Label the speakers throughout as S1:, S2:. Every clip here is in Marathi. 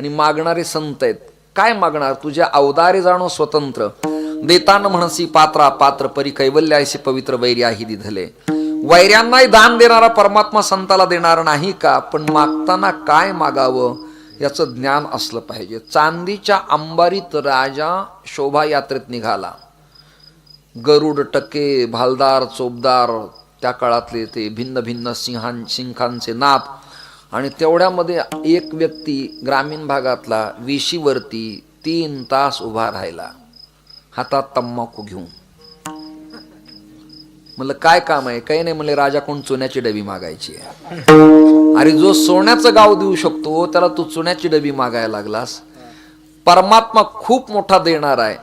S1: आणि मागणारे संत आहेत. काय मागणार? तुझ्या अवदारे जाणो स्वतंत्र. देताना म्हणसी पात्रा पात्र परी कैवल्याशी पवित्र वैर्याही दिधले. वैर्यांनाही दान देणारा परमात्मा संताला देणार नाही का? पण मागताना काय मागावं? याचं ज्ञान असलं पाहिजे. चांदीच्या अंबारीत राजा शोभायात्रेत निघाला. गरुड टक्के भालदार चोपदार त्या काळातले ते भिन्न भिन्न सिंहां सिंखांचे नाप आणि तेवढ्यामध्ये एक व्यक्ती ग्रामीण भागातला विशीवरती तीन तास उभा राहिला. हातात तंबाखू घेऊन. म्हणलं काय काम आहे? काही नाही. म्हणले राजा कोण चुन्याची डबी मागायची आहे. अरे जो सोन्याचं गाव देऊ शकतो त्याला तू चुन्याची डबी मागायला लागलास. परमात्मा खूप मोठा देणार आहे.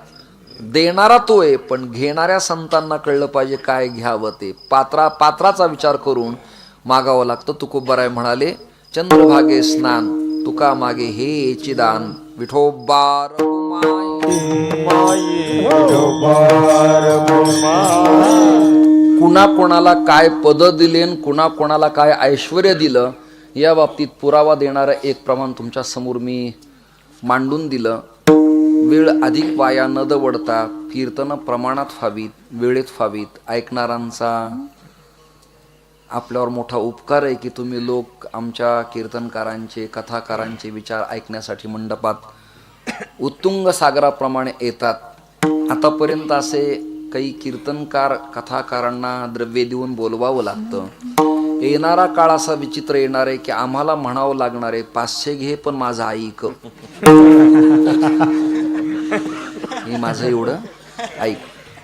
S1: देणारा तो आहे पण घेणाऱ्या संतांना कळलं पाहिजे काय घ्यावं ते. पात्रा पात्राचा विचार करून मागावं लागतं. तू खूप बर आहे म्हणाले. चंद्रभागे स्नान तुका मागे हे चिदान विठोबार कुणा कोणाला काय पद दिले कुणा कोणाला काय ऐश्वर दिलं या बाबतीत पुरावा देणारं एक प्रमाण तुमच्यासमोर मी मांडून दिलं. वेळ अधिक वाया न दवडता कीर्तन प्रमाणात व्हावीत वेळेत व्हावीत ऐकणारांचा आपल्यावर मोठा उपकार आहे की तुम्ही लोक आमच्या कीर्तनकारांचे कथाकारांचे विचार ऐकण्यासाठी मंडपात उत्तुंग सागराप्रमाणे येतात. आतापर्यंत असे काही कीर्तनकार कथाकारांना द्रव्य देऊन बोलवावं लागतं. येणारा काळ असा विचित्र येणार आहे की आम्हाला म्हणावं लागणार आहे पाचशे घे पण माझं ऐक हे माझं एवढं ऐक.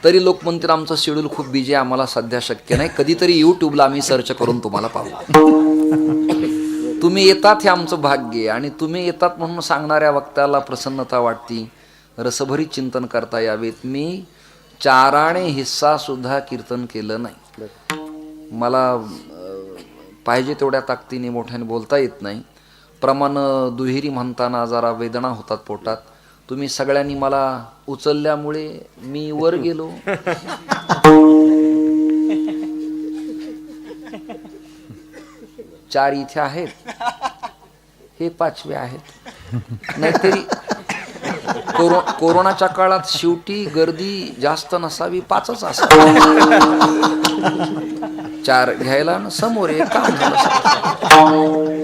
S1: तरी लोक म्हणतील शेड्यूल खूप बिजी आम्हाला सध्या शक्य नाही. कधीतरी युट्यूबला आम्ही सर्च करून तुम्हाला पाहू. तुम्ही येतात हे आमचं भाग्य आहे आणि तुम्ही येतात म्हणून सांगणाऱ्या वक्त्याला प्रसन्नता वाटती. रसभरी चिंतन करता यावेत. मी चाराणे हिस्सा सुद्धा कीर्तन केलं नाही. मला पाहिजे तेवढ्या ताकदीने मोठ्याने बोलता येत नाही. प्रमाण दुहेरी म्हणताना जरा वेदना होतात पोटात. तुम्ही सगळ्यांनी मला उचलल्यामुळे मी वर गेलो. चार इथे आहेत. हे पाचवे आहेत. नाहीतरी कोरो कोरोनाच्या काळात शेवटी गर्दी जास्त नसावी पाचच असावी चार घ्यायला समोर एक काम झालं.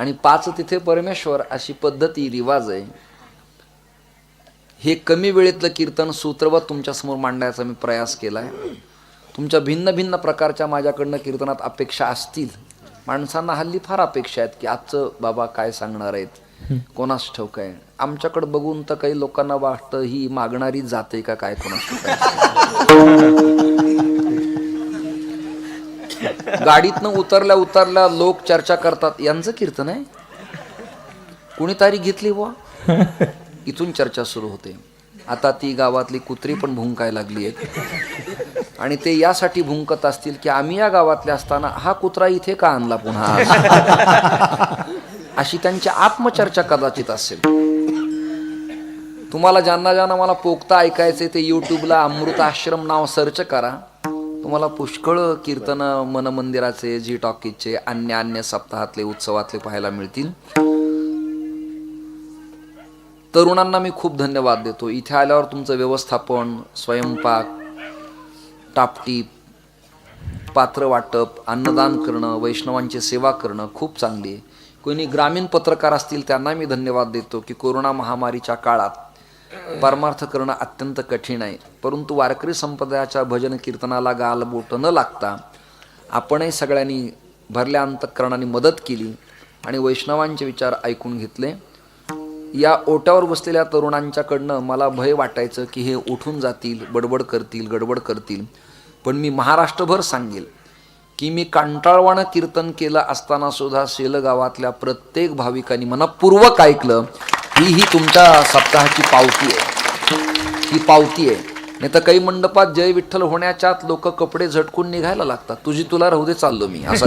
S1: आणि पाच तिथे परमेश्वर अशी पद्धती रिवाज आहे. हे कमी वेळेतलं कीर्तन सूत्रवत तुमच्यासमोर मांडायचा मी प्रयास केला आहे तुमच्या भिन्न भिन्न प्रकारच्या माझ्याकडनं कीर्तनात अपेक्षा असतील. माणसांना हल्ली फार अपेक्षा आहेत की आजचं बाबा काय सांगणार आहेत? कोणास ठाऊक आहे? आमच्याकडे बघून तर काही लोकांना वाटतं ही मागणारी जाते का काय कोणास गाडीतनं उतरल्या उतरल्या लोक चर्चा करतात यांचं कीर्तन आहे? कुणी तारीख घेतली बुवा? इथून चर्चा सुरू होते. आता ती गावातली कुत्री पण भुंकाय लागली आहे आणि ते यासाठी भुंकत असतील की आम्ही या गावातले असताना हा कुत्रा इथे का आणला पुन्हा? अशी त्यांची आत्मचर्चा कदाचित असेल. तुम्हाला ज्यांना ज्यांना मला पोखता ऐकायचे ते युट्यूबला अमृत आश्रम नाव सर्च करा. तुम्हाला पुष्कळ कीर्तन मनमंदिराचे जी टॉकीजचे अन्य अन्य सप्ताहातले उत्सवातले पाहायला मिळतील. तरुणांना मी खूप धन्यवाद देतो. इथे आल्यावर तुमचं व्यवस्थापन स्वयंपाक टापटीप पात्र वाटप अन्नदान करणं वैष्णवांची सेवा करणं खूप चांगली आहे. कोणी ग्रामीण पत्रकार असतील त्यांना मी धन्यवाद देतो की कोरोना महामारीच्या काळात परमार्थ करणं अत्यंत कठीण आहे. परंतु वारकरी संप्रदायाच्या भजन कीर्तनाला गालबोट न लागता आपणही सगळ्यांनी भरल्या अंतकरणाने मदत केली आणि वैष्णवांचे विचार ऐकून घेतले. या ओट्यावर बसलेल्या तरुणांच्याकडनं मला भय वाटायचं की हे उठून जातील बडबड करतील गडबड करतील. पण मी महाराष्ट्रभर सांगेल की मी कंटाळवाणं कीर्तन केलं असताना सुद्धा शेलगावातल्या प्रत्येक भाविकांनी मनापूर्वक ऐकलं ही ही तुमच्या सप्ताहाची पावती आहे. ही पावती आहे. नाही तर काही मंडपात जय विठ्ठल होण्याच्यात लोक कपडे झटकून निघायला लागतात. तुझी तुला राहू दे चाललो मी. असं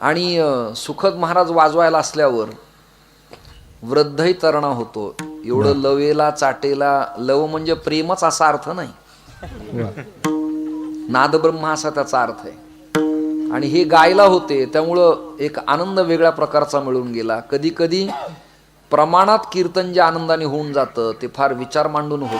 S1: आणि सुखद महाराज वाजवायला असल्यावर वृद्धही तरणा होतो. एवढं लवेला चाटेला लव म्हणजे प्रेमच असा अर्थ नाही. नादब्रह्म असा त्याचा अर्थ आहे. आणि हे गायला होते त्यामुळं एक आनंद वेगळ्या प्रकारचा मिळून गेला. कधी कधी प्रमाणात कीर्तन जे आनंदाने होऊन जातं ते फार विचार मांडून होत.